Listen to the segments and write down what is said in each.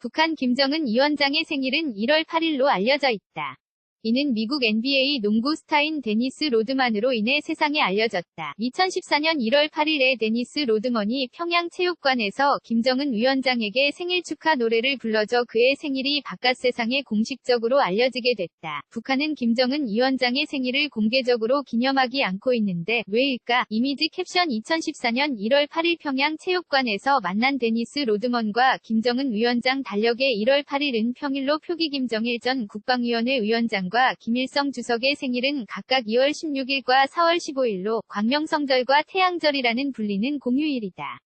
북한 김정은 위원장의 생일은 1월 8일로 알려져 있다. 이는 미국 NBA 농구 스타인 데니스 로드만으로 인해 세상에 알려졌다. 2014년 1월 8일에 데니스 로드먼이 평양 체육관에서 김정은 위원장에게 생일 축하 노래를 불러줘 그의 생일이 바깥 세상에 공식적으로 알려지게 됐다. 북한은 김정은 위원장의 생일을 공개적으로 기념하기 않고 있는데 왜일까? 이미지 캡션 2014년 1월 8일 평양 체육관에서 만난 데니스 로드먼과 김정은 위원장 달력의 1월 8일은 평일로 표기 김정일 전 국방위원회 위원장 과 김일성 주석의 생일은 각각 2월 16일과 4월 15일로 광명성절과 태양절이라는 불리는 공휴일이다.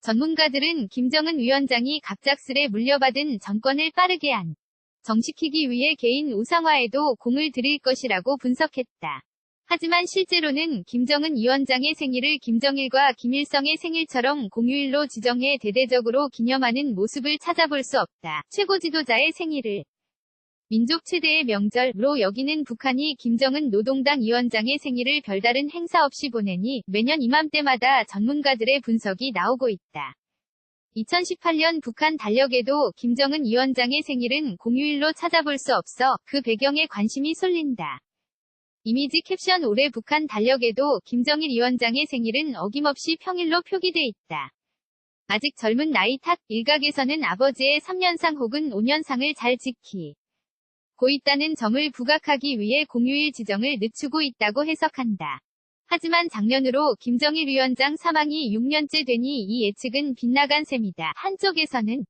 전문가들은 김정은 위원장이 갑작스레 물려받은 정권을 빠르게 안 정시키기 위해 개인 우상화에도 공을 들일 것이라고 분석했다. 하지만 실제로는 김정은 위원장의 생일을 김정일과 김일성의 생일처럼 공휴일로 지정해 대대적으로 기념하는 모습을 찾아볼 수 없다. 최고 지도자의 생일을 민족 최대의 명절로 여기는 북한이 김정은 노동당 위원장의 생일을 별다른 행사 없이 보내니 매년 이맘때마다 전문가들의 분석이 나오고 있다. 2018년 북한 달력에도 김정은 위원장의 생일은 공휴일로 찾아볼 수 없어 그 배경에 관심이 쏠린다. 이미지 캡션 올해 북한 달력에도 김정일 위원장의 생일은 어김없이 평일로 표기돼 있다. 아직 젊은 나이 탓 일각에서는 아버지의 3년상 혹은 5년상을 잘 지키 고 있다는 점을 부각하기 위해 공휴일 지정을 늦추고 있다고 해석한다. 하지만 작년으로 김정일 위원장 사망이 6년째 되니 이 예측은 빗나간 셈이다. 한쪽에서는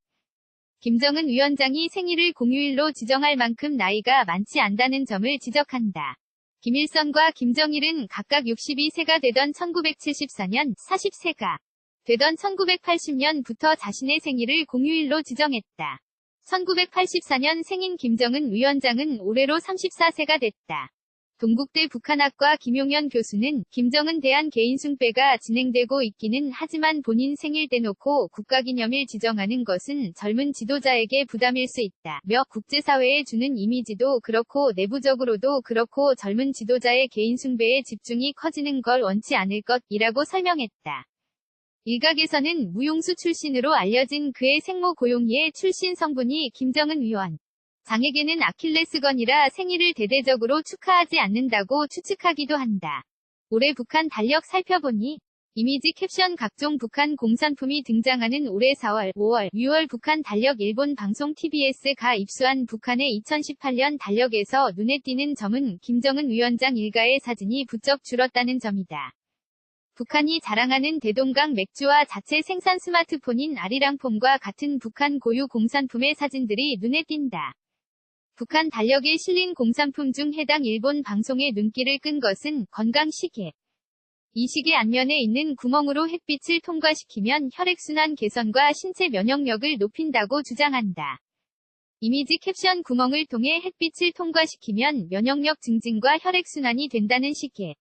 김정은 위원장이 생일을 공휴일로 지정할 만큼 나이가 많지 않다는 점을 지적한다. 김일성과 김정일은 각각 62세가 되던 1974년 40세가 되던 1980년부터 자신의 생일을 공휴일로 지정했다. 1984년 생인 김정은 위원장은 올해로 34세가 됐다. 동국대 북한학과 김용현 교수는 김정은 대한 개인 숭배가 진행되고 있기는 하지만 본인 생일 대놓고 국가기념일 지정하는 것은 젊은 지도자에게 부담일 수 있다. 며 국제사회에 주는 이미지도 그렇고 내부적으로도 그렇고 젊은 지도자의 개인 숭배에 집중이 커지는 걸 원치 않을 것이라고 설명했다. 일각에서는 무용수 출신으로 알려진 그의 생모 고용희의 출신 성분이 김정은 위원 장에게는 아킬레스건이라 생일을 대대적으로 축하하지 않는다고 추측하기도 한다. 올해 북한 달력 살펴보니 이미지 캡션 각종 북한 공산품이 등장하는 올해 4월, 5월, 6월 북한 달력 일본 방송 TBS가 입수한 북한의 2018년 달력에서 눈에 띄는 점은 김정은 위원장 일가의 사진이 부쩍 줄었다는 점이다. 북한이 자랑하는 대동강 맥주와 자체 생산 스마트폰인 아리랑폼과 같은 북한 고유 공산품의 사진들이 눈에 띈다. 북한 달력에 실린 공산품 중 해당 일본 방송의 눈길을 끈 것은 건강 시계. 이 시계 앞면에 있는 구멍으로 햇빛을 통과시키면 혈액순환 개선과 신체 면역력을 높인다고 주장한다. 이미지 캡션 구멍을 통해 햇빛을 통과시키면 면역력 증진과 혈액순환이 된다는 시계.